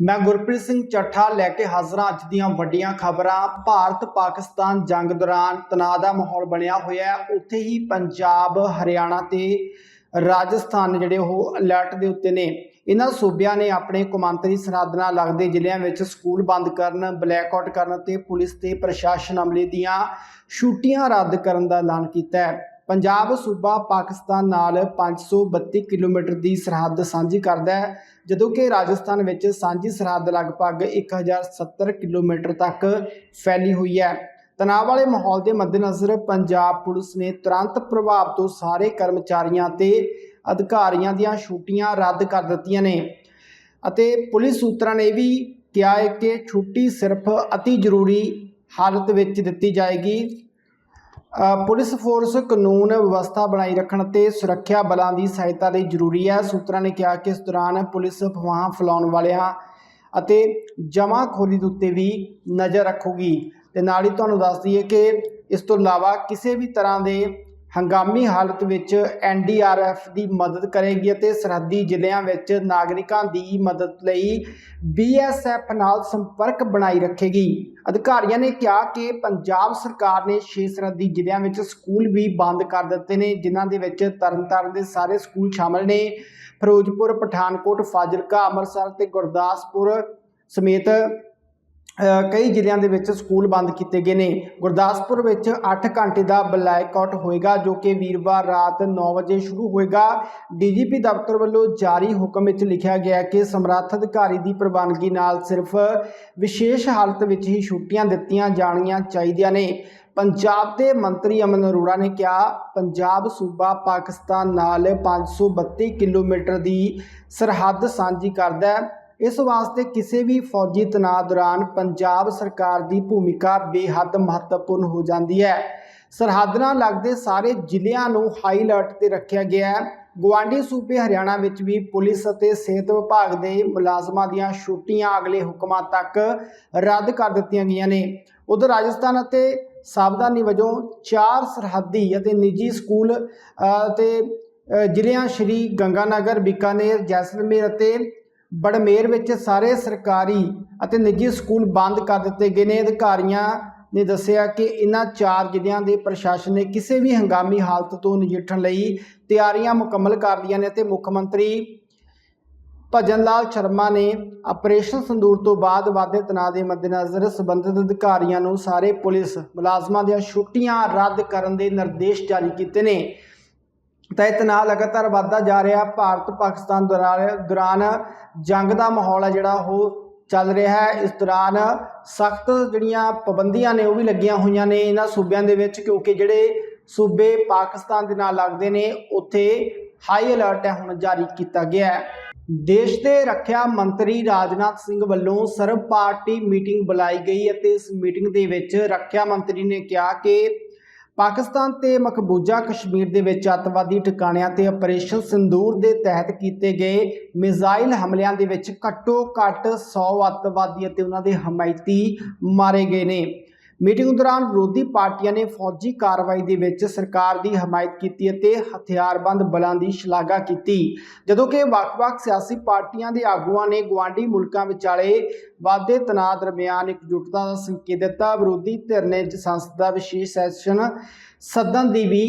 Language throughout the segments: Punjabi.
ਮੈਂ ਗੁਰਪ੍ਰੀਤ ਸਿੰਘ ਚੱਠਾ ਲੈ ਕੇ ਹਾਜ਼ਰ ਹਾਂ ਅੱਜ ਦੀਆਂ ਵੱਡੀਆਂ ਖਬਰਾਂ। ਭਾਰਤ ਪਾਕਿਸਤਾਨ ਜੰਗ ਦੌਰਾਨ ਤਣਾਅ ਦਾ ਮਾਹੌਲ ਬਣਿਆ ਹੋਇਆ ਹੈ। ਉੱਥੇ ਹੀ ਪੰਜਾਬ, ਹਰਿਆਣਾ ਤੇ ਰਾਜਸਥਾਨ ਜਿਹੜੇ ਉਹ ਅਲਰਟ ਦੇ ਉੱਤੇ ਨੇ। ਇਹਨਾਂ ਸੂਬਿਆਂ ਨੇ ਆਪਣੇ ਕੌਮਾਂਤਰੀ ਸਰਹੱਦ ਨਾਲ ਲੱਗਦੇ ਜ਼ਿਲ੍ਹਿਆਂ ਵਿੱਚ ਸਕੂਲ ਬੰਦ ਕਰਨ ਬਲੈਕਆਊਟ ਕਰਨ ਤੇ ਪੁਲਿਸ ਤੇ ਪ੍ਰਸ਼ਾਸਨ ਅਮਲੇ ਦੀਆਂ ਛੁੱਟੀਆਂ ਰੱਦ ਕਰਨ ਦਾ ਐਲਾਨ ਕੀਤਾ ਹੈ। ਪੰਜਾਬ ਸੂਬਾ ਪਾਕਿਸਤਾਨ ਨਾਲ 532 ਕਿਲੋਮੀਟਰ ਦੀ ਸਰਹੱਦ ਸਾਂਝੀ ਕਰਦਾ ਹੈ, ਜਦੋਂ ਕਿ ਰਾਜਸਥਾਨ ਵਿੱਚ ਸਾਂਝੀ ਸਰਹੱਦ ਲਗਭਗ 1070 ਕਿਲੋਮੀਟਰ ਤੱਕ ਫੈਲੀ ਹੋਈ ਹੈ। ਤਣਾਅ ਵਾਲੇ ਮਾਹੌਲ ਦੇ ਮੱਦੇਨਜ਼ਰ ਪੰਜਾਬ ਪੁਲਿਸ ਨੇ ਤੁਰੰਤ ਪ੍ਰਭਾਵ ਤੋਂ ਸਾਰੇ ਕਰਮਚਾਰੀਆਂ ਤੇ ਅਧਿਕਾਰੀਆਂ ਦੀਆਂ ਛੁੱਟੀਆਂ ਰੱਦ ਕਰ ਦਿੱਤੀਆਂ ਨੇ ਅਤੇ ਪੁਲਿਸ ਸੂਤਰਾਂ ਨੇ ਇਹ ਵੀ ਕਿਹਾ ਹੈ ਕਿ ਛੁੱਟੀ ਸਿਰਫ ਅਤੀ ਜ਼ਰੂਰੀ ਹਾਲਤ ਵਿੱਚ ਦਿੱਤੀ ਜਾਏਗੀ। ਪੁਲਿਸ ਫੋਰਸ ਕਾਨੂੰਨ ਵਿਵਸਥਾ ਬਣਾਈ ਰੱਖਣ ਤੇ ਸੁਰੱਖਿਆ ਬਲਾਂ ਦੀ ਸਹਾਇਤਾ ਲਈ ਜ਼ਰੂਰੀ ਹੈ। ਸੂਤਰਾਂ ਨੇ ਕਿਹਾ ਕਿ ਇਸ ਦੌਰਾਨ ਪੁਲਿਸ ਅਫਵਾਹਾਂ ਫੈਲਾਉਣ ਵਾਲਿਆਂ ਅਤੇ ਜਮਾਖੋਰੀ ਦੇ ਉੱਤੇ ਵੀ ਨਜ਼ਰ ਰੱਖੂਗੀ। ਤੇ ਨਾਲ ਹੀ ਤੁਹਾਨੂੰ ਦੱਸ ਦਈਏ ਕਿ ਇਸ ਤੋਂ ਇਲਾਵਾ ਕਿਸੇ ਵੀ ਤਰ੍ਹਾਂ ਦੇ ਹੰਗਾਮੀ ਹਾਲਤ ਵਿੱਚ ਐਨਡੀਆਰਐਫ ਦੀ ਮਦਦ ਕਰੇਗੀ ਅਤੇ ਸਰਹੱਦੀ ਜ਼ਿਲ੍ਹਿਆਂ ਵਿੱਚ ਨਾਗਰਿਕਾਂ ਦੀ ਮਦਦ ਲਈ ਬੀਐਸਐਫ ਨਾਲ ਸੰਪਰਕ ਬਣਾਈ ਰੱਖੇਗੀ। ਅਧਿਕਾਰੀਆਂ ਨੇ ਕਿਹਾ ਕਿ ਪੰਜਾਬ ਸਰਕਾਰ ਨੇ ਛੇ ਸਰਹੱਦੀ ਜ਼ਿਲ੍ਹਿਆਂ ਵਿੱਚ ਸਕੂਲ ਵੀ ਬੰਦ ਕਰ ਦਿੱਤੇ ਨੇ, ਜਿਨ੍ਹਾਂ ਦੇ ਵਿੱਚ ਤਰਨਤਾਰਨ ਦੇ ਸਾਰੇ ਸਕੂਲ ਸ਼ਾਮਲ ਨੇ। ਫਿਰੋਜ਼ਪੁਰ, ਪਠਾਨਕੋਟ, ਫਾਜ਼ਿਲਕਾ, ਅੰਮ੍ਰਿਤਸਰ ਤੇ ਗੁਰਦਾਸਪੁਰ ਸਮੇਤ ਕਈ ਜ਼ਿਲ੍ਹਿਆਂ ਦੇ ਵਿੱਚ ਸਕੂਲ ਬੰਦ ਕੀਤੇ ਗਏ ਨੇ। ਗੁਰਦਾਸਪੁਰ ਵਿੱਚ 8 ਘੰਟੇ ਦਾ ਬਲੈਕਆਊਟ ਹੋਏਗਾ, ਜੋ ਕਿ ਵੀਰਵਾਰ ਰਾਤ 9 ਵਜੇ ਸ਼ੁਰੂ ਹੋਏਗਾ। ਡੀਜੀਪੀ ਦਫ਼ਤਰ ਵੱਲੋਂ ਜਾਰੀ ਹੁਕਮ ਵਿੱਚ ਲਿਖਿਆ ਗਿਆ ਕਿ ਸਮਰੱਥ ਅਧਿਕਾਰੀ ਦੀ ਪ੍ਰਵਾਨਗੀ ਨਾਲ ਸਿਰਫ ਵਿਸ਼ੇਸ਼ ਹਾਲਤ ਵਿੱਚ ਹੀ ਛੁੱਟੀਆਂ ਦਿੱਤੀਆਂ ਜਾਣੀਆਂ ਚਾਹੀਦੀਆਂ ਨੇ। ਪੰਜਾਬ ਦੇ ਮੰਤਰੀ ਅਮਨ ਅਰੋੜਾ ਨੇ ਕਿਹਾ, ਪੰਜਾਬ ਸੂਬਾ ਪਾਕਿਸਤਾਨ ਨਾਲ 532 ਕਿਲੋਮੀਟਰ ਦੀ ਸਰਹੱਦ ਸਾਂਝੀ ਕਰਦਾ ਹੈ। ਇਸ ਵਾਸਤੇ ਕਿਸੇ ਵੀ ਫੌਜੀ ਤਣਾਅ ਦੌਰਾਨ ਪੰਜਾਬ ਸਰਕਾਰ ਦੀ ਭੂਮਿਕਾ ਬੇਹੱਦ ਮਹੱਤਵਪੂਰਨ ਹੋ ਜਾਂਦੀ ਹੈ। ਸਰਹੱਦ ਨਾਲ ਲੱਗਦੇ ਸਾਰੇ ਜ਼ਿਲ੍ਹਿਆਂ ਨੂੰ ਹਾਈ ਅਲਰਟ ਤੇ ਰੱਖਿਆ ਗਿਆ ਹੈ। ਗਵਾਂਡੀ ਸੂਬੇ ਹਰਿਆਣਾ ਵਿੱਚ ਵੀ ਪੁਲਿਸ ਅਤੇ ਸਿਹਤ ਵਿਭਾਗ ਦੇ ਮੁਲਾਜ਼ਮਾਂ ਦੀਆਂ ਛੁੱਟੀਆਂ ਅਗਲੇ ਹੁਕਮਾਂ ਤੱਕ ਰੱਦ ਕਰ ਦਿੱਤੀਆਂ ਗਈਆਂ ਨੇ। ਉਧਰ ਰਾਜਸਥਾਨ ਅਤੇ ਸਾਵਧਾਨੀ ਵਜੋਂ ਚਾਰ ਸਰਹੱਦੀ ਅਤੇ ਨਿੱਜੀ ਸਕੂਲ ਅ, ਤੇ ਜ਼ਿਲ੍ਹਿਆਂ ਸ਼੍ਰੀ ਗੰਗਾਨਗਰ ਬੀਕਾਨੇਰ ਜੈਸਲਮੇਰ ਅਤੇ ਬੜਮੇਰ ਵਿੱਚ ਸਾਰੇ ਸਰਕਾਰੀ ਅਤੇ ਨਿੱਜੀ ਸਕੂਲ ਬੰਦ ਕਰ ਦਿੱਤੇ ਗਏ ਨੇ। ਅਧਿਕਾਰੀਆਂ ਨੇ ਦੱਸਿਆ ਕਿ ਇਹਨਾਂ ਚਾਰ ਜ਼ਿਲ੍ਹਿਆਂ ਦੇ ਪ੍ਰਸ਼ਾਸਨ ਨੇ ਕਿਸੇ ਵੀ ਹੰਗਾਮੀ ਹਾਲਤ ਤੋਂ ਨਜਿੱਠਣ ਲਈ ਤਿਆਰੀਆਂ ਮੁਕੰਮਲ ਕਰ ਲਈਆਂ ਨੇ ਤੇ ਮੁੱਖ ਮੰਤਰੀ ਭਜਨ ਲਾਲ ਸ਼ਰਮਾ ਨੇ ਆਪਰੇਸ਼ਨ ਸੰਦੂਰ ਤੋਂ ਬਾਅਦ ਵਾਧੇ ਤਣਾਅ ਦੇ ਮੱਦੇਨਜ਼ਰ ਸਬੰਧਿਤ ਅਧਿਕਾਰੀਆਂ ਨੂੰ ਸਾਰੇ ਪੁਲਿਸ ਮੁਲਾਜ਼ਮਾਂ ਦੀਆਂ ਛੁੱਟੀਆਂ ਰੱਦ ਕਰਨ ਦੇ ਨਿਰਦੇਸ਼ ਜਾਰੀ ਕੀਤੇ ਨੇ। ਤਾਂ ਇਹ ਤਣਾਅ ਲਗਾਤਾਰ ਵੱਧਦਾ ਜਾ ਰਿਹਾ। ਭਾਰਤ ਪਾਕਿਸਤਾਨ ਦੌਰਾਨ ਦੌਰਾਨ ਜੰਗ ਦਾ ਮਾਹੌਲ ਹੈ ਜਿਹੜਾ, ਉਹ ਚੱਲ ਰਿਹਾ ਹੈ। ਇਸ ਦੌਰਾਨ ਸਖਤ ਜਿਹੜੀਆਂ ਪਾਬੰਦੀਆਂ ਨੇ, ਉਹ ਵੀ ਲੱਗੀਆਂ ਹੋਈਆਂ ਨੇ ਇਹਨਾਂ ਸੂਬਿਆਂ ਦੇ ਵਿੱਚ, ਕਿਉਂਕਿ ਜਿਹੜੇ ਸੂਬੇ ਪਾਕਿਸਤਾਨ ਦੇ ਨਾਲ ਲੱਗਦੇ ਨੇ, ਉੱਥੇ ਹਾਈ ਅਲਰਟ ਹੈ, ਹੁਣ ਜਾਰੀ ਕੀਤਾ ਗਿਆ ਹੈ। ਦੇਸ਼ ਦੇ ਰੱਖਿਆ ਮੰਤਰੀ ਰਾਜਨਾਥ ਸਿੰਘ ਵੱਲੋਂ ਸਰਵ ਪਾਰਟੀ ਮੀਟਿੰਗ ਬੁਲਾਈ ਗਈ ਅਤੇ ਇਸ ਮੀਟਿੰਗ ਦੇ ਵਿੱਚ ਰੱਖਿਆ ਮੰਤਰੀ ਨੇ ਕਿਹਾ ਕਿ ਪਾਕਿਸਤਾਨ ਤੇ ਮਕਬੂਜ਼ਾ ਕਸ਼ਮੀਰ ਦੇ ਵਿੱਚ ਅੱਤਵਾਦੀ ਟਿਕਾਣਿਆਂ ਤੇ ਆਪਰੇਸ਼ਨ ਸਿੰਦੂਰ ਦੇ ਤਹਿਤ ਕੀਤੇ ਗਏ ਮਿਜ਼ਾਈਲ ਹਮਲਿਆਂ ਦੇ ਵਿੱਚ ਘੱਟੋ ਘੱਟ 100 ਅੱਤਵਾਦੀ ਅਤੇ ਉਹਨਾਂ ਦੇ ਹਮਾਇਤੀ ਮਾਰੇ ਗਏ ਨੇ। ਮੀਟਿੰਗ ਦੌਰਾਨ ਵਿਰੋਧੀ ਪਾਰਟੀਆਂ ਨੇ ਫੌਜੀ ਕਾਰਵਾਈ ਦੇ ਵਿੱਚ ਸਰਕਾਰ ਦੀ ਹਮਾਇਤ ਕੀਤੀ ਅਤੇ ਹਥਿਆਰਬੰਦ ਬਲਾਂ ਦੀ ਸ਼ਲਾਘਾ ਕੀਤੀ। ਜਦੋਂ ਕਿ ਵੱਖ-ਵੱਖ ਸਿਆਸੀ ਪਾਰਟੀਆਂ ਦੇ ਆਗੂਆਂ ਨੇ ਗਵਾਂਢੀ ਮੁਲਕਾਂ ਵਿਚਾਲੇ ਵਾਧੇ ਤਣਾਅ ਦਰਮਿਆਨ ਇਕਜੁੱਟਤਾ ਦਾ ਸੰਕੇਤ ਦਿੱਤਾ। ਵਿਰੋਧੀ ਧਿਰ ਨੇ ਸੰਸਦ ਦਾ ਵਿਸ਼ੇਸ਼ ਸੈਸ਼ਨ ਸੱਦਣ ਦੀ ਵੀ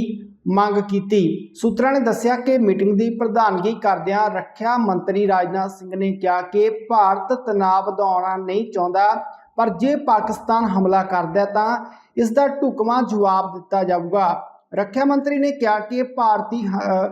ਮੰਗ ਕੀਤੀ। ਸੂਤਰਾਂ ਨੇ ਦੱਸਿਆ ਕਿ ਮੀਟਿੰਗ ਦੀ ਪ੍ਰਧਾਨਗੀ ਕਰਦਿਆਂ ਰੱਖਿਆ ਮੰਤਰੀ ਰਾਜਨਾਥ ਸਿੰਘ ਨੇ ਕਿਹਾ ਕਿ ਭਾਰਤ ਤਣਾਅ ਵਧਾਉਣਾ ਨਹੀਂ ਚਾਹੁੰਦਾ। ਪਰ ਜੇ ਪਾਕਿਸਤਾਨ ਹਮਲਾ ਕਰਦਾ ਤਾਂ ਇਸ ਦਾ ਢੁਕਵਾਂ ਜਵਾਬ ਦਿੱਤਾ ਜਾਊਗਾ। ਰੱਖਿਆ ਮੰਤਰੀ ਨੇ ਕਿਹਾ ਕਿ ਭਾਰਤੀ ਹ-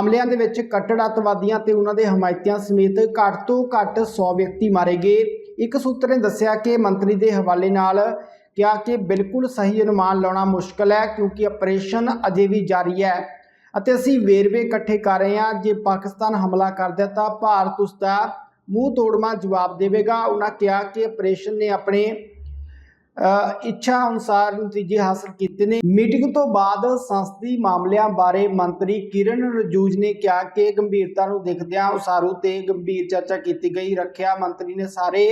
ਹਮਲਿਆਂ ਦੇ ਵਿੱਚ ਕੱਟੜ ਅੱਤਵਾਦੀਆਂ ਤੇ ਉਹਨਾਂ ਦੇ ਹਮਾਇਤੀਆਂ ਸਮੇਤ ਘੱਟ ਤੋਂ ਘੱਟ 100 ਵਿਅਕਤੀ ਮਾਰੇ ਗਏ। ਇੱਕ ਸੂਤਰ ਨੇ ਦੱਸਿਆ ਕਿ ਮੰਤਰੀ ਦੇ ਹਵਾਲੇ ਨਾਲ ਕਿਹਾ ਕਿ ਬਿਲਕੁਲ ਸਹੀ ਅਨੁਮਾਨ ਲਾਉਣਾ ਮੁਸ਼ਕਲ ਹੈ ਕਿਉਂਕਿ ਆਪਰੇਸ਼ਨ ਅਜੇ ਵੀ ਜਾਰੀ ਹੈ ਅਤੇ ਅਸੀਂ ਵੇਰਵੇ ਇਕੱਠੇ ਕਰ ਰਹੇ ਹਾਂ। ਜੇ ਪਾਕਿਸਤਾਨ ਹਮਲਾ ਕਰਦਾ ਤਾਂ ਭਾਰਤ ਉਸ ਦਾ ਮੂੰਹ ਤੋੜਮਾ ਜਵਾਬ ਦੇਵੇਗਾ। ਉਹਨਾਂ ਕਿਹਾ ਕਿ ਆਪਰੇਸ਼ਨ ਨੇ ਆਪਣੇ ਅ, ਇੱਛਾ ਅਨੁਸਾਰ ਨਤੀਜੇ ਹਾਸਲ ਕੀਤੇ ਨੇ। ਮੀਟਿੰਗ ਤੋਂ ਬਾਅਦ ਸੰਸਦੀ ਮਾਮਲਿਆਂ ਬਾਰੇ ਮੰਤਰੀ ਕਿਰਨ ਰਜੂਜ ਨੇ ਕਿਹਾ ਕਿ ਗੰਭੀਰਤਾ ਨੂੰ ਦੇਖਦਿਆਂ ਉਸਾਰੂ ਤੇ ਗੰਭੀਰ ਚਰਚਾ ਕੀਤੀ ਗਈ। ਰੱਖਿਆ ਮੰਤਰੀ ਨੇ ਸਾਰੇ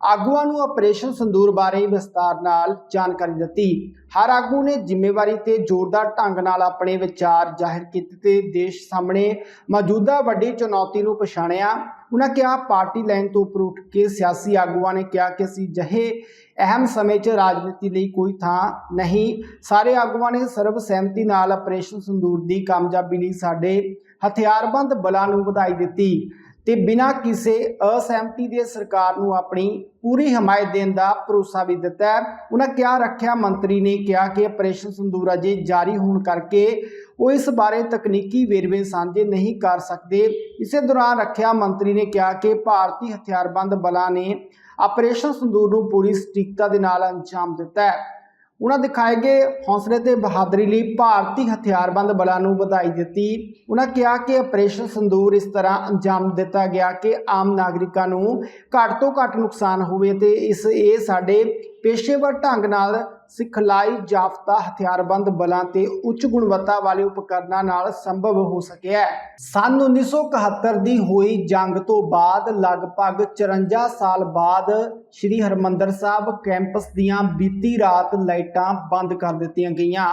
ਆਗੂਆਂ ਨੂੰ ਆਪਰੇਸ਼ਨ ਸੰਦੂਰ ਬਾਰੇ ਵਿਸਤਾਰ ਨਾਲ ਜਾਣਕਾਰੀ ਦਿੱਤੀ। ਹਰ ਆਗੂ ਨੇ ਜ਼ਿੰਮੇਵਾਰੀ ਤੇ ਜ਼ੋਰਦਾਰ ਢੰਗ ਨਾਲ ਆਪਣੇ ਵਿਚਾਰ ਜ਼ਾਹਿਰ ਕੀਤੇ ਤੇ ਦੇਸ਼ ਸਾਹਮਣੇ ਮੌਜੂਦਾ ਵੱਡੀ ਚੁਣੌਤੀ ਨੂੰ ਪਛਾਣਿਆ। ਉਹਨਾਂ ਕਿਹਾ, ਪਾਰਟੀ ਲਾਈਨ ਤੋਂ ਉੱਪਰ ਉੱਠ ਕੇ ਸਿਆਸੀ ਆਗੂਆਂ ਨੇ ਕਿਹਾ ਕਿ ਅਸੀਂ ਜਹੇ ਅਹਿਮ ਸਮੇਂ 'ਚ ਰਾਜਨੀਤੀ ਲਈ ਕੋਈ ਥਾਂ ਨਹੀਂ। ਸਾਰੇ ਆਗੂਆਂ ਨੇ ਸਰਬ ਸਹਿਮਤੀ ਨਾਲ ਆਪਰੇਸ਼ਨ ਸੰਦੂਰ ਦੀ ਕਾਮਯਾਬੀ ਲਈ ਸਾਡੇ ਹਥਿਆਰਬੰਦ ਬਲਾਂ ਨੂੰ ਵਧਾਈ ਦਿੱਤੀ। ਤੇ ਬਿਨਾਂ ਕਿਸੇ ਅਸਹਿਮਤੀ ਦੇ ਸਰਕਾਰ ਨੂੰ ਆਪਣੀ ਪੂਰੀ ਹਮਾਇਤ ਦੇਣ ਦਾ ਭਰੋਸਾ ਵੀ ਦਿੱਤਾ ਹੈ। ਉਹਨਾਂ ਕਿਹਾ, ਰੱਖਿਆ ਮੰਤਰੀ ਨੇ ਕਿਹਾ ਕਿ ਆਪਰੇਸ਼ਨ ਸੰਦੂਰ ਅਜੇ ਜਾਰੀ ਹੋਣ ਕਰਕੇ ਉਹ ਇਸ ਬਾਰੇ ਤਕਨੀਕੀ ਵੇਰਵੇ ਸਾਂਝੇ ਨਹੀਂ ਕਰ ਸਕਦੇ। ਇਸੇ ਦੌਰਾਨ ਰੱਖਿਆ ਮੰਤਰੀ ਨੇ ਕਿਹਾ ਕਿ ਭਾਰਤੀ ਹਥਿਆਰਬੰਦ ਬਲਾਂ ਨੇ ਆਪਰੇਸ਼ਨ ਸੰਦੂਰ ਨੂੰ ਪੂਰੀ ਸਟੀਕਤਾ ਦੇ ਨਾਲ ਅੰਜਾਮ ਦਿੱਤਾ ਹੈ। ਉਹਨਾਂ ਦਿਖਾਏ ਗਏ ਹੌਸਲੇ ਤੇ ਬਹਾਦਰੀ ਲਈ ਭਾਰਤੀ ਹਥਿਆਰਬੰਦ ਬਲਾਂ ਨੂੰ ਵਧਾਈ ਦਿੱਤੀ। ਉਹਨਾਂ ਕਿਹਾ ਕਿ ਆਪਰੇਸ਼ਨ ਸੰਦੂਰ ਇਸ ਤਰ੍ਹਾਂ ਅੰਜਾਮ ਦਿੱਤਾ ਗਿਆ ਕਿ ਆਮ ਨਾਗਰਿਕਾਂ ਨੂੰ ਘੱਟ ਤੋਂ ਘੱਟ ਨੁਕਸਾਨ ਹੋਵੇ ਤੇ ਇਸ ਇਹ ਸਾਡੇ ਪੇਸ਼ੇਵਰ ਢੰਗ ਨਾਲ ਸਿਖਲਾਈ ਜਾਫਤਾ ਹਥਿਆਰਬੰਦ ਬਲਾਂ ਤੇ ਉੱਚ ਗੁਣਵੱਤਾ ਵਾਲੇ ਉਪਕਰਨਾਂ ਨਾਲ ਸੰਭਵ ਹੋ ਸਕਿਆ ਹੈ। ਸਨ 1971 ਦੀ ਹੋਈ ਜੰਗ ਤੋਂ ਬਾਅਦ ਲਗਭਗ 54 ਸਾਲ ਬਾਅਦ ਸ੍ਰੀ ਹਰਮੰਦਰ ਸਾਹਿਬ ਕੈਂਪਸ ਦੀਆਂ ਬੀਤੀ ਰਾਤ ਲਾਈਟਾਂ ਬੰਦ ਕਰ ਦਿੱਤੀਆਂ ਗਈਆਂ।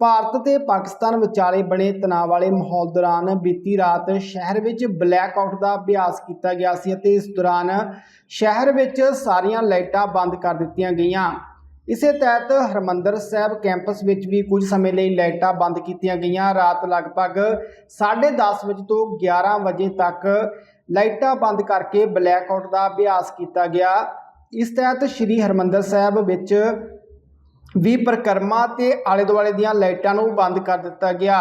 ਭਾਰਤ ਤੇ ਪਾਕਿਸਤਾਨ ਵਿਚਾਲੇ ਬਣੇ ਤਣਾਅ ਵਾਲੇ ਮਾਹੌਲ ਦੌਰਾਨ ਬੀਤੀ ਰਾਤ ਸ਼ਹਿਰ ਵਿੱਚ ਬਲੈਕ ਆਊਟ ਦਾ ਅਭਿਆਸ ਕੀਤਾ ਗਿਆ ਸੀ ਅਤੇ ਇਸ ਦੌਰਾਨ ਸ਼ਹਿਰ ਵਿੱਚ ਸਾਰੀਆਂ ਲਾਈਟਾਂ ਬੰਦ ਕਰ ਦਿੱਤੀਆਂ ਗਈਆਂ। ਇਸੇ ਤਹਿਤ ਹਰਮੰਦਰ ਸਾਹਿਬ ਕੈਂਪਸ ਵਿੱਚ ਵੀ ਕੁਝ ਸਮੇਂ ਲਈ ਲਾਈਟਾਂ ਬੰਦ ਕੀਤੀਆਂ ਗਈਆਂ। ਰਾਤ ਲਗਭਗ 10:30 ਵਜੇ ਤੋਂ 11 ਵਜੇ ਤੱਕ ਲਾਈਟਾਂ ਬੰਦ ਕਰਕੇ ਬਲੈਕ ਆਊਟ ਦਾ ਅਭਿਆਸ ਕੀਤਾ ਗਿਆ। ਇਸ ਤਹਿਤ ਸ੍ਰੀ ਹਰਮੰਦਰ ਸਾਹਿਬ ਵਿੱਚ ਵੀ ਪ੍ਰਕਰਮਾ ਤੇ ਆਲੇ ਦੁਆਲੇ ਦੀਆਂ ਲਾਈਟਾਂ ਨੂੰ ਬੰਦ ਕਰ ਦਿੱਤਾ ਗਿਆ।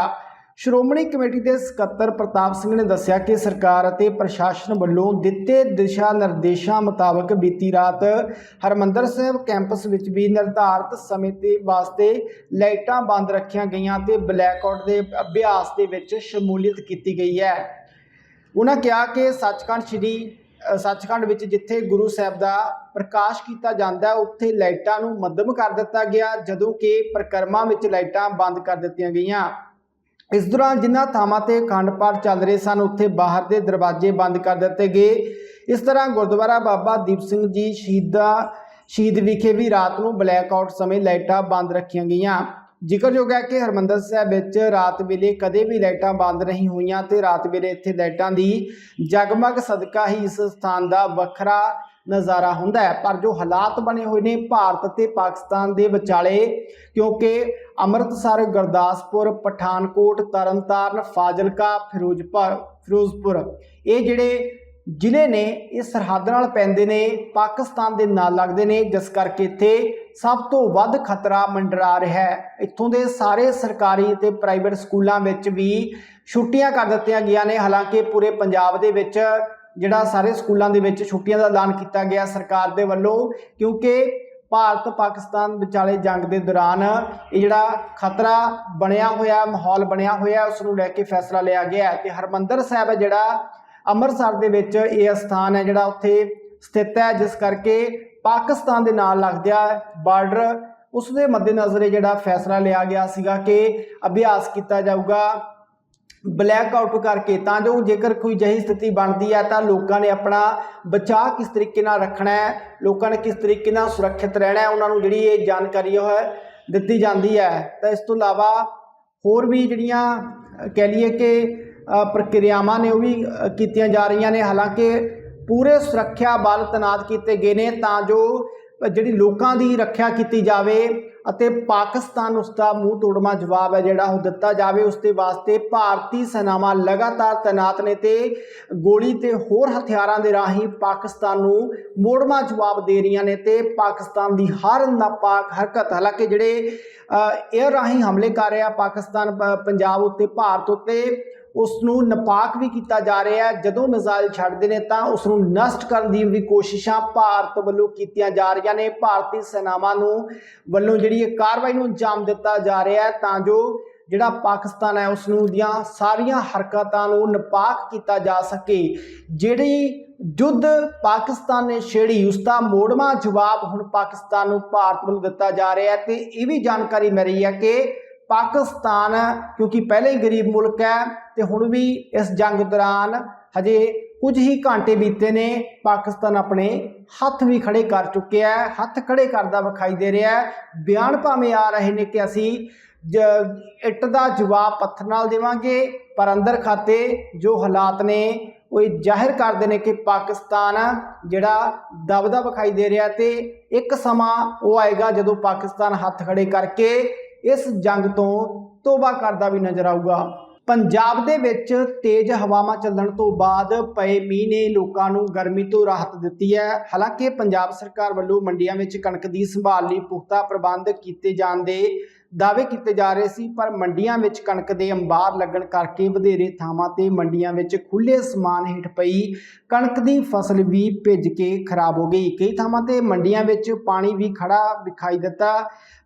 ਸ਼੍ਰੋਮਣੀ ਕਮੇਟੀ ਦੇ ਸਕੱਤਰ ਪ੍ਰਤਾਪ ਸਿੰਘ ਨੇ ਦੱਸਿਆ ਕਿ ਸਰਕਾਰ ਅਤੇ ਪ੍ਰਸ਼ਾਸਨ ਵੱਲੋਂ ਦਿੱਤੇ ਦਿਸ਼ਾ ਨਿਰਦੇਸ਼ਾਂ ਮੁਤਾਬਕ ਬੀਤੀ ਰਾਤ ਹਰਮੰਦਰ ਸਾਹਿਬ ਕੈਂਪਸ ਵਿੱਚ ਵੀ ਨਿਰਧਾਰਤ ਸਮੇਂ ਦੇ ਵਾਸਤੇ ਲਾਈਟਾਂ ਬੰਦ ਰੱਖੀਆਂ ਗਈਆਂ ਤੇ ਬਲੈਕਆਊਟ ਦੇ ਅਭਿਆਸ ਦੇ ਵਿੱਚ ਸ਼ਮੂਲੀਅਤ ਕੀਤੀ ਗਈ ਹੈ। ਉਹਨਾਂ ਕਿਹਾ ਕਿ ਸੱਚਖੰਡ ਸ੍ਰੀ ਸੱਚਖੰਡ ਵਿੱਚ ਜਿੱਥੇ ਗੁਰੂ ਸਾਹਿਬ ਦਾ ਪ੍ਰਕਾਸ਼ ਕੀਤਾ ਜਾਂਦਾ ਹੈ ਉੱਥੇ ਲਾਈਟਾਂ ਨੂੰ ਮੱਧਮ ਕਰ ਦਿੱਤਾ ਗਿਆ, ਜਦੋਂ ਕਿ ਪ੍ਰਕਰਮਾਂ ਵਿੱਚ ਲਾਈਟਾਂ ਬੰਦ ਕਰ ਦਿੱਤੀਆਂ ਗਈਆਂ। ਇਸ ਦੌਰਾਨ ਜਿਨ੍ਹਾਂ ਥਾਵਾਂ ਤੇ ਅਖੰਡ ਪਾਠ ਚੱਲ ਰਹੇ ਸਨ, ਉੱਥੇ ਬਾਹਰ ਦੇ ਦਰਵਾਜ਼ੇ ਬੰਦ ਕਰ ਦਿੱਤੇ ਗਏ। ਇਸ ਤਰ੍ਹਾਂ ਗੁਰਦੁਆਰਾ ਬਾਬਾ ਦੀਪ ਸਿੰਘ ਜੀ ਸ਼ਹੀਦਾ, ਸ਼ਹੀਦ ਵਿਖੇ ਵੀ ਰਾਤ ਨੂੰ ਬਲੈਕ ਆਊਟ ਸਮੇਂ ਲਾਈਟਾਂ ਬੰਦ ਰੱਖੀਆਂ ਗਈਆਂ। ਜ਼ਿਕਰਯੋਗ ਹੈ ਕਿ ਹਰਮੰਦਰ ਸਾਹਿਬ ਵਿੱਚ ਰਾਤ ਵੇਲੇ ਕਦੇ ਵੀ ਲਾਈਟਾਂ ਬੰਦ ਨਹੀਂ ਹੋਈਆਂ ਤੇ ਰਾਤ ਵੇਲੇ ਇੱਥੇ ਲਾਈਟਾਂ ਦੀ ਜਗਮਗ ਸਦਕਾ ਹੀ ਇਸ ਸਥਾਨ ਦਾ ਵੱਖਰਾ ਨਜ਼ਾਰਾ ਹੁੰਦਾ ਹੈ। ਪਰ ਜੋ ਹਾਲਾਤ ਬਣੇ ਹੋਏ ਨੇ ਭਾਰਤ ਤੇ ਪਾਕਿਸਤਾਨ ਦੇ ਵਿਚਾਲੇ, ਕਿਉਂਕਿ ਅੰਮ੍ਰਿਤਸਰ, ਗੁਰਦਾਸਪੁਰ, ਪਠਾਨਕੋਟ, ਤਰਨਤਾਰਨ, ਫਾਜ਼ਿਲਕਾ, ਫਿਰੋਜ਼ਪੁਰ ਫਿਰੋਜ਼ਪੁਰ, ਇਹ ਜਿਹੜੇ ਜ਼ਿਲ੍ਹੇ ਨੇ, ਇਹ ਸਰਹੱਦ ਨਾਲ ਪੈਂਦੇ ਨੇ, ਪਾਕਿਸਤਾਨ ਦੇ ਨਾਲ ਲੱਗਦੇ ਨੇ, ਜਿਸ ਕਰਕੇ ਇੱਥੇ ਸਭ ਤੋਂ ਵੱਧ ਖਤਰਾ ਮੰਡਰਾ ਰਿਹਾ ਹੈ। ਇੱਥੋਂ ਦੇ ਸਾਰੇ ਸਰਕਾਰੀ ਤੇ ਪ੍ਰਾਈਵੇਟ ਸਕੂਲਾਂ ਵਿੱਚ ਵੀ ਛੁੱਟੀਆਂ ਕਰ ਦਿੱਤੀਆਂ ਗਈਆਂ ਨੇ। ਹਾਲਾਂਕਿ ਪੂਰੇ ਪੰਜਾਬ ਦੇ ਵਿੱਚ ਜਿਹੜਾ ਸਾਰੇ ਸਕੂਲਾਂ ਦੇ ਵਿੱਚ ਛੁੱਟੀਆਂ ਦਾ ਐਲਾਨ ਕੀਤਾ ਗਿਆ ਸਰਕਾਰ ਦੇ ਵੱਲੋਂ, ਕਿਉਂਕਿ ਭਾਰਤ ਪਾਕਿਸਤਾਨ ਵਿਚਾਲੇ ਜੰਗ ਦੇ ਦੌਰਾਨ ਇਹ ਜਿਹੜਾ ਖਤਰਾ ਬਣਿਆ ਹੋਇਆ, ਮਾਹੌਲ ਬਣਿਆ ਹੋਇਆ ਉਸ ਨੂੰ ਲੈ ਕੇ ਫੈਸਲਾ ਲਿਆ ਗਿਆ ਹੈ। ਤੇ ਹਰਮੰਦਰ ਸਾਹਿਬ ਹੈ ਜਿਹੜਾ, ਅੰਮ੍ਰਿਤਸਰ ਦੇ ਵਿੱਚ ਇਹ ਸਥਾਨ ਹੈ ਜਿਹੜਾ ਉੱਥੇ ਸਥਿਤ ਹੈ, ਜਿਸ ਕਰਕੇ ਪਾਕਿਸਤਾਨ ਦੇ ਨਾਲ ਲੱਗਦਿਆ ਬਾਰਡਰ ਉਸ ਦੇ ਮੱਦੇਨਜ਼ਰ ਇਹ ਜਿਹੜਾ ਫੈਸਲਾ ਲਿਆ ਗਿਆ ਸੀਗਾ ਕਿ ਅਭਿਆਸ ਕੀਤਾ ਜਾਊਗਾ। ਬਲੈਕ ਆਊਟ ਕਰਕੇ, ਤਾਂ ਜੋ ਜੇਕਰ ਕੋਈ ਜਹੀ ਸਥਿਤੀ ਬਣਦੀ ਹੈ, ਤਾਂ ਲੋਕਾਂ ਨੇ ਆਪਣਾ ਬਚਾਅ ਕਿਸ ਤਰੀਕੇ ਨਾਲ ਰੱਖਣਾ ਹੈ, ਲੋਕਾਂ ਨੇ ਕਿਸ ਤਰੀਕੇ ਨਾਲ ਸੁਰੱਖਿਅਤ ਰਹਿਣਾ ਹੈ, ਉਹਨਾਂ ਨੂੰ ਜਿਹੜੀ ਇਹ ਜਾਣਕਾਰੀ ਉਹ ਹੈ, ਦਿੱਤੀ ਜਾਂਦੀ ਹੈ। ਤਾਂ ਇਸ ਤੋਂ ਇਲਾਵਾ ਹੋਰ ਵੀ ਜਿਹੜੀਆਂ ਕਹਿ ਲਈਏ ਕਿ ਪ੍ਰਕਿਰਿਆਵਾਂ ਨੇ ਉਹ ਵੀ ਕੀਤੀਆਂ ਜਾ ਰਹੀਆਂ ਨੇ। ਹਾਲਾਂਕਿ ਪੂਰੇ ਸੁਰੱਖਿਆ ਬਲ ਤੈਨਾਤ ਕੀਤੇ ਗਏ ਨੇ, ਤਾਂ ਜੋ ਜਿਹੜੀ ਲੋਕਾਂ ਦੀ ਰੱਖਿਆ ਕੀਤੀ ਜਾਵੇ ਅਤੇ ਪਾਕਿਸਤਾਨ ਉਸ ਦਾ ਮੂੰਹ ਤੋੜਮਾ ਜਵਾਬ ਹੈ ਜਿਹੜਾ ਉਹ ਦਿੱਤਾ ਜਾਵੇ, ਉਸ ਦੇ ਵਾਸਤੇ ਭਾਰਤੀ ਸੈਨਾਵਾਂ ਲਗਾਤਾਰ ਤੈਨਾਤ ਨੇ ਤੇ ਗੋਲੀ ਤੇ ਹੋਰ ਹਥਿਆਰਾਂ ਦੇ ਰਾਹੀਂ ਪਾਕਿਸਤਾਨ ਨੂੰ ਮੋੜਮਾ ਜਵਾਬ ਦੇ ਰਹੀਆਂ ਨੇ ਤੇ ਪਾਕਿਸਤਾਨ ਦੀ ਹਰ ਨਾਪਾਕ ਹਰਕਤ, ਹਾਲਾਂਕਿ ਜਿਹੜੇ 에ਅਰ ਰਾਹੀਂ ਹਮਲੇ ਕਰ ਰਿਹਾ ਪਾਕਿਸਤਾਨ ਪੰਜਾਬ ਉੱਤੇ, ਭਾਰਤ ਉੱਤੇ ਉਸ ਨੂੰ ਨਾਪਾਕ ਵੀ ਕੀਤਾ ਜਾ ਰਿਹਾ ਹੈ। ਜਦੋਂ ਮਿਜ਼ਾਈਲ ਛੱਡਦੇ ਨੇ ਤਾਂ ਉਸ ਨੂੰ ਨਸ਼ਟ ਕਰਨ ਦੀ ਵੀ ਕੋਸ਼ਿਸ਼ਾਂ ਭਾਰਤ ਵੱਲੋਂ ਕੀਤੀਆਂ ਜਾ ਰਹੀਆਂ ਨੇ। ਭਾਰਤੀ ਸੈਨਾਵਾਂ ਨੂੰ ਵੱਲੋਂ ਜਿਹੜੀ ਇਹ ਕਾਰਵਾਈ ਨੂੰ ਅੰਜਾਮ ਦਿੱਤਾ ਜਾ ਰਿਹਾ ਹੈ ਤਾਂ ਜੋ ਜਿਹੜਾ ਪਾਕਿਸਤਾਨ ਹੈ ਉਸ ਨੂੰ ਦੀਆਂ ਸਾਰੀਆਂ ਹਰਕਤਾਂ ਨੂੰ ਨਪਾਕ ਕੀਤਾ ਜਾ ਸਕੇ। ਜਿਹੜੀ ਜੁੱਧ ਪਾਕਿਸਤਾਨ ਨੇ ਛੇੜੀ, ਉਸ ਦਾ ਮੋੜਵਾਂ ਜਵਾਬ ਹੁਣ ਪਾਕਿਸਤਾਨ ਨੂੰ ਭਾਰਤ ਵੱਲੋਂ ਦਿੱਤਾ ਜਾ ਰਿਹਾ ਹੈ ਤੇ ਇਹ ਵੀ ਜਾਣਕਾਰੀ ਮਿਲ ਰਹੀ ਹੈ ਕਿ ਪਾਕਿਸਤਾਨ, ਕਿਉਂਕਿ ਪਹਿਲੇ ਹੀ ਗਰੀਬ ਮੁਲਕ ਹੈ ਤੇ ਹੁਣ ਵੀ ਇਸ ਜੰਗ ਦੌਰਾਨ ਹਜੇ ਕੁਝ ਹੀ ਘੰਟੇ ਬੀਤੇ ਨੇ, ਪਾਕਿਸਤਾਨ ਆਪਣੇ ਹੱਥ ਵੀ ਖੜੇ ਕਰ ਚੁੱਕਿਆ ਹੈ, ਹੱਥ ਖੜੇ ਕਰਦਾ ਵਿਖਾਈ ਦੇ ਰਿਹਾ ਹੈ। ਬਿਆਨ ਭਾਵੇਂ ਆ ਰਹੇ ਨੇ ਕਿ ਅਸੀਂ ਜ- ਇੱਟ ਦਾ ਜਵਾਬ ਪੱਥਰ ਨਾਲ ਦੇਵਾਂਗੇ, ਪਰ ਅੰਦਰ ਖਾਤੇ ਜੋ ਹਾਲਾਤ ਨੇ, ਉਹ ਇਹ ਜ਼ਾਹਿਰ ਕਰਦੇ ਨੇ ਕਿ ਪਾਕਿਸਤਾਨ ਜਿਹੜਾ ਦਬਦਾ ਵਿਖਾਈ ਦੇ ਰਿਹਾ ਤੇ ਇੱਕ ਸਮਾਂ ਉਹ ਆਏਗਾ ਜਦੋਂ ਪਾਕਿਸਤਾਨ ਹੱਥ ਖੜੇ ਕਰਕੇ ਇਸ ਜੰਗ ਤੋਂ ਤੋਬਾ ਕਰਦਾ ਵੀ ਨਜ਼ਰ ਆਊਗਾ। ਪੰਜਾਬ ਦੇ ਵਿੱਚ ਤੇਜ਼ ਹਵਾਵਾਂ ਚੱਲਣ ਤੋਂ ਬਾਅਦ ਪਏ ਮੀਂਹ ਨੇ ਲੋਕਾਂ ਨੂੰ ਗਰਮੀ ਤੋਂ ਰਾਹਤ ਦਿੱਤੀ ਹੈ। ਹਾਲਾਂਕਿ ਪੰਜਾਬ ਸਰਕਾਰ ਵੱਲੋਂ ਮੰਡੀਆਂ ਵਿੱਚ ਕਣਕ ਦੀ ਸੰਭਾਲ ਲਈ ਪੁਖਤਾ ਪ੍ਰਬੰਧ ਕੀਤੇ ਜਾਣ ਦੇ ਦਾਅਵੇ ਕੀਤੇ ਜਾ ਰਹੇ ਸੀ, ਪਰ ਮੰਡੀਆਂ ਵਿੱਚ ਕਣਕ ਦੇ ਅੰਬਾਰ ਲੱਗਣ ਕਰਕੇ ਵਧੇਰੇ ਥਾਵਾਂ ਤੇ ਮੰਡੀਆਂ ਵਿੱਚ ਖੁੱਲੇ ਸਮਾਨ ਹੇਠ ਪਈ ਕਣਕ ਦੀ ਫਸਲ ਵੀ ਭਿੱਜ ਕੇ ਖਰਾਬ ਹੋ ਗਈ। ਕਈ ਥਾਵਾਂ ਤੇ ਮੰਡੀਆਂ ਵਿੱਚ ਪਾਣੀ ਵੀ ਖੜਾ ਵਿਖਾਈ ਦਿੱਤਾ।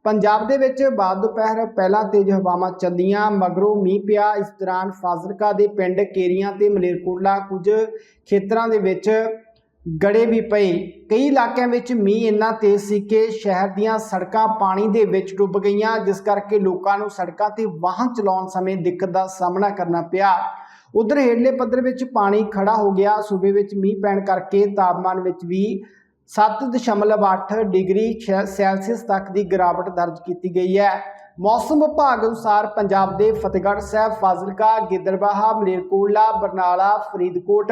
ਪੰਜਾਬ ਦੇ ਵਿੱਚ ਬਾਅਦ ਦੁਪਹਿਰ ਪਹਿਲਾਂ ਤੇਜ਼ ਹਵਾਵਾਂ ਚੱਲੀਆਂ ਮਗਰੋਂ ਮੀਂਹ ਪਿਆ। ਇਸ ਦੌਰਾਨ ਫਾਜ਼ਿਲਕਾ ਦੇ ਪਿੰਡ ਕੇਰੀਆਂ ਤੇ ਮਲੇਰਕੋਟਲਾ ਕੁਝ ਖੇਤਰਾਂ ਦੇ ਵਿੱਚ ਗੜੇ ਵੀ ਪਏ। ਕਈ ਇਲਾਕਿਆਂ ਵਿੱਚ ਮੀਂਹ ਇੰਨਾ ਤੇਜ਼ ਸੀ ਕਿ ਸ਼ਹਿਰ ਦੀਆਂ ਸੜਕਾਂ ਪਾਣੀ ਦੇ ਵਿੱਚ ਡੁੱਬ ਗਈਆਂ, ਜਿਸ ਕਰਕੇ ਲੋਕਾਂ ਨੂੰ ਸੜਕਾਂ ਤੇ ਵਾਹਨ ਚਲਾਉਣ ਸਮੇਂ ਦਿੱਕਤ ਦਾ ਸਾਹਮਣਾ ਕਰਨਾ ਪਿਆ। ਉਧਰ ਹੇਠਲੇ ਪੱਧਰ ਵਿੱਚ ਪਾਣੀ ਖੜਾ ਹੋ ਗਿਆ। ਸੂਬੇ ਵਿੱਚ ਮੀਂਹ ਪੈਣ ਕਰਕੇ ਤਾਪਮਾਨ ਵਿੱਚ ਵੀ 7.8 ਡਿਗਰੀ ਛੇ- ਸੈਲਸੀਅਸ ਤੱਕ ਦੀ ਗਿਰਾਵਟ ਦਰਜ ਕੀਤੀ ਗਈ ਹੈ। ਮੌਸਮ ਵਿਭਾਗ ਅਨੁਸਾਰ ਪੰਜਾਬ ਦੇ ਫਤਿਹਗੜ੍ਹ ਸਾਹਿਬ, ਫਾਜ਼ਿਲਕਾ, ਗਿੱਦੜਬਾਹਾ, ਮਲੇਰਕੋਟਲਾ, ਬਰਨਾਲਾ, ਫਰੀਦਕੋਟ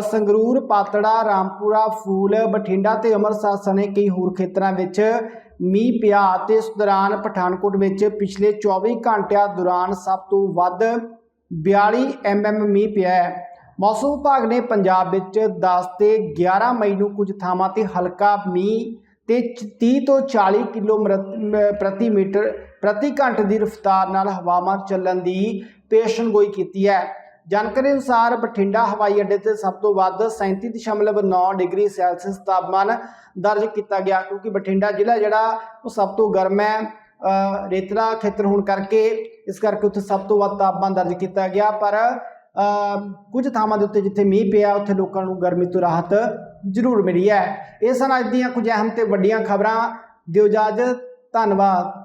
ਸੰਗਰੂਰ, ਪਾਤੜਾ, ਰਾਮਪੁਰਾ, ਫੂਲ, ਬਠਿੰਡਾ ਤੇ ਅੰਮ੍ਰਿਤਸਰ ਸਣੇ ਕਈ ਹੋਰ ਖੇਤਰਾਂ ਵਿੱਚ ਮੀਂਹ ਪਿਆ ਤੇ ਇਸ ਦੌਰਾਨ ਪਠਾਨਕੋਟ ਵਿੱਚ ਪਿਛਲੇ 24 ਘੰਟਿਆਂ ਦੌਰਾਨ ਸਭ ਤੋਂ ਵੱਧ 42 ਐਮਐਮ ਮੀਂਹ ਪਿਆ ਹੈ। ਮੌਸਮ ਵਿਭਾਗ ਨੇ ਪੰਜਾਬ ਵਿੱਚ 10 ਤੇ 11 ਮਈ ਨੂੰ ਕੁਝ ਥਾਵਾਂ ਤੇ ਹਲਕਾ ਮੀਂਹ ਤੇ ਚ- 30 ਤੋਂ 40 ਕਿਲੋ ਪ੍ਰਤੀ ਮੀਟਰ, ਪ੍ਰਤੀ ਘੰਟੇ ਦੀ ਰਫ਼ਤਾਰ ਨਾਲ ਹਵਾਵਾਂ ਚੱਲਣ ਦੀ ਪੇਸ਼ਨਗੋਈ ਕੀਤੀ ਹੈ। ਜਾਣਕਾਰੀ ਅਨੁਸਾਰ ਬਠਿੰਡਾ ਹਵਾਈ ਅੱਡੇ ਤੇ ਸਭ ਤੋਂ ਵੱਧ 37.9 ਡਿਗਰੀ ਸੈਲਸੀਅਸ ਤਾਪਮਾਨ ਦਰਜ ਕੀਤਾ ਗਿਆ, ਕਿਉਂਕਿ ਬਠਿੰਡਾ ਜ਼ਿਲ੍ਹਾ ਜਿਹੜਾ ਉਹ ਸਭ ਤੋਂ ਗਰਮ ਹੈ ਰੇਤਲਾ ਖੇਤਰ ਹੋਣ ਕਰਕੇ ਇਸ ਕਰਕੇ ਉੱਥੇ ਸਭ ਤੋਂ ਵੱਧ ਤਾਪਮਾਨ ਦਰਜ ਕੀਤਾ ਗਿਆ, ਪਰ ਕੁਝ ਥਾਵਾਂ ਦੇ ਉੱਤੇ ਜਿੱਥੇ ਮੀਂਹ ਪਿਆ, ਉੱਥੇ ਲੋਕਾਂ ਨੂੰ ਗਰਮੀ ਤੋਂ ਰਾਹਤ ਜ਼ਰੂਰ ਮਿਲੀ ਹੈ। ਇਹ ਸਨ ਅੱਜ ਦੀਆਂ ਕੁਝ ਅਹਿਮ ਤੇ ਵੱਡੀਆਂ ਖਬਰਾਂ। ਦਿਓ ਇਜਾਜ਼ਤ, ਧੰਨਵਾਦ।